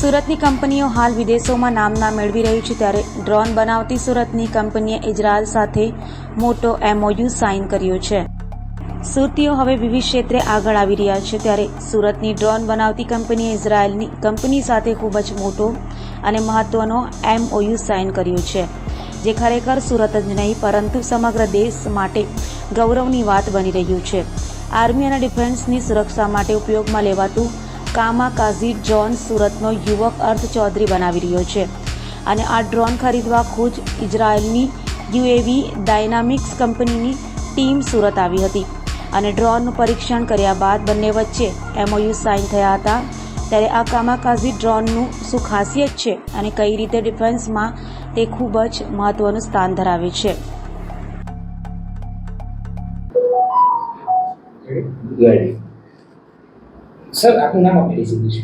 સુરતની કંપનીઓ હાલ વિદેશોમાં નામના મેળવી રહી છે ત્યારે ડ્રોન બનાવતી સુરતની કંપનીએ ઇઝરાયલ સાથે મોટો એમઓયુ સાઇન કર્યો છે. સુરતીઓ હવે વિવિધ ક્ષેત્રે આગળ આવી રહ્યા છે ત્યારે સુરતની ડ્રોન બનાવતી કંપનીએ ઇઝરાયલની કંપની સાથે ખૂબ જ મોટો અને મહત્વનો એમઓયુ સાઇન કર્યો છે, જે ખરેખર સુરત જ નહીં, પરંતુ સમગ્ર દેશ માટે ગૌરવની વાત બની રહ્યું છે. આર્મી અને ડિફેન્સની સુરક્ષા માટે ઉપયોગમાં લેવાતું કામાકાઝી ડ્રોન સુરતનો યુવક અર્થ ચૌધરી બનાવી રહ્યો છે. અને આ ડ્રોન ખરીદવા ખુદ ઇઝરાયલની યુએવી ડાયનામિક્સ કંપનીની ટીમ સુરત આવી હતી. અને ડ્રોનનું પરીક્ષણ કર્યા બાદ બંને વચ્ચે એમઓયુ સાઇન થયા હતા. ત્યારે આ કામાકાઝી ડ્રોનનું શું ખાસિયત છે અને કઈ રીતે ડિફેન્સમાં તે ખૂબ જ મહત્વનું સ્થાન ધરાવે છે. રેડી સર આપનું નામ આપી દીધું છે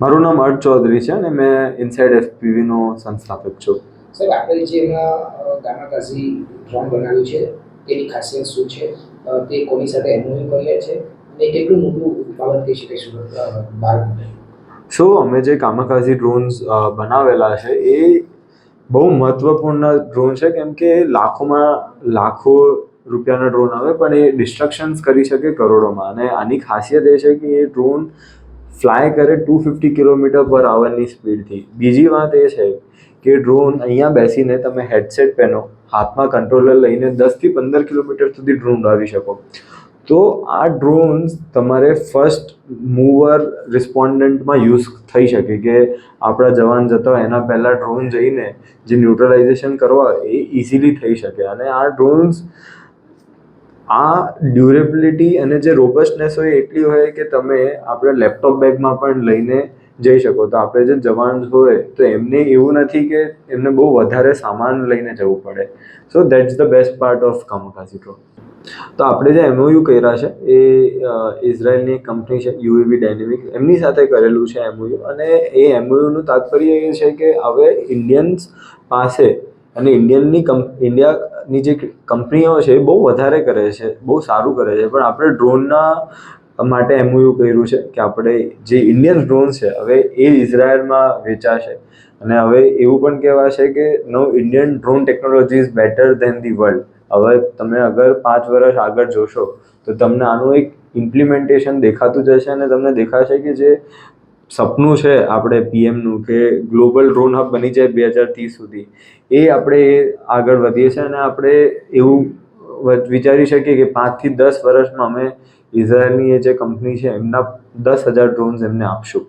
મારું નામ અર્થ ચૌધરી છે અને મેં ઇનસાઇડ એફપીવીનો સંસ્થાપક છું. સર આપણે જે એમાં ગામાકાઝી ડ્રોન બનાવ્યું છે તેની ખાસિયત શું છે? તે કોની સાથે એમઓયુ કર્યા છે? અને કેટલું મોટું ઉત્પાદન થઈ શકે છે સો અમે જે કામાકાઝી ડ્રોન્સ બનાવેલા છે એ બહુ મહત્વપૂર્ણ ડ્રોન છે કેમ કે લાખોમાં લાખો રૂપિયાના ડ્રોન આવે, પણ એ ડિસ્ટ્રક્શન્સ કરી શકે કરોડોમાં. અને આની ખાસિયત એ છે કે એ ડ્રોન ફ્લાય કરે ટુ ફિફ્ટી કિલોમીટર પર આવરની સ્પીડથી બીજી વાત એ છે કે ડ્રોન અહીંયા બેસીને તમે હેડસેટ પહેનો, હાથમાં કંટ્રોલર લઈને દસથી પંદર કિલોમીટર સુધી ડ્રોન ઉડાવી શકો. તો આ ડ્રોન્સ તમારે ફર્સ્ટ મૂવર રિસ્પોન્ડન્ટમાં યુઝ થઈ શકે કે આપણા જવાન જતા હોય, એના પહેલાં ડ્રોન જઈને જે ન્યુટ્રલાઇઝેશન કરવા એ ઇઝીલી થઈ શકે. અને આ ડ્રોન્સ આ ડ્યુરેબિલિટી અને જે રોબસ્ટનેસ હોય એટલી હોય કે તમે આપણે લેપટોપ બેગમાં પણ લઈને જઈ શકો. તો આપણે જે જવાન હોય તો એમને એવું નથી કે એમને બહુ વધારે સામાન લઈને જવું પડે. So that's the best part of કામકાજી તો આપણે જે એમઓયુ કર્યા છે એ ઇઝરાયલની કંપની છે, યુએવી ડાયનેમિક એમની સાથે કરેલું છે એમઓયુ અને એ એમઓયુનું તાત્પર્ય એ છે કે હવે ઇન્ડિયન્સ પાસે અને ઇન્ડિયનની કંપ ઇન્ડિયાની જે કંપનીઓ છે એ બહુ વધારે કરે છે, બહુ સારું કરે છે. પણ આપણે ડ્રોનના માટે એમઓયુ કર્યું છે કે આપણે જે ઇન્ડિયન ડ્રોન છે, હવે એ ઇઝરાયલમાં વેચાશે. અને હવે એવું પણ કહેવાશે કે no Indian drone technology is better than the world હવે તમે અગર પાંચ વર્ષ આગળ જોશો, તો તમને આનું એક ઇમ્પ્લિમેન્ટેશન દેખાતું જશે અને તમને દેખાશે કે જે સપનું છે આપણે પીએમનું કે ગ્લોબલ ડ્રોન હબ બની જાય બે હજાર ત્રીસ સુધી. એ આપણે આગળ વધીએ છીએ અને આપણે એવું વિચારી શકીએ કે પાંચથી દસ વર્ષમાં અમે ઇઝરાયલની જે કંપની છે એમના દસ હજાર ડ્રોન્સ એમને આપશું.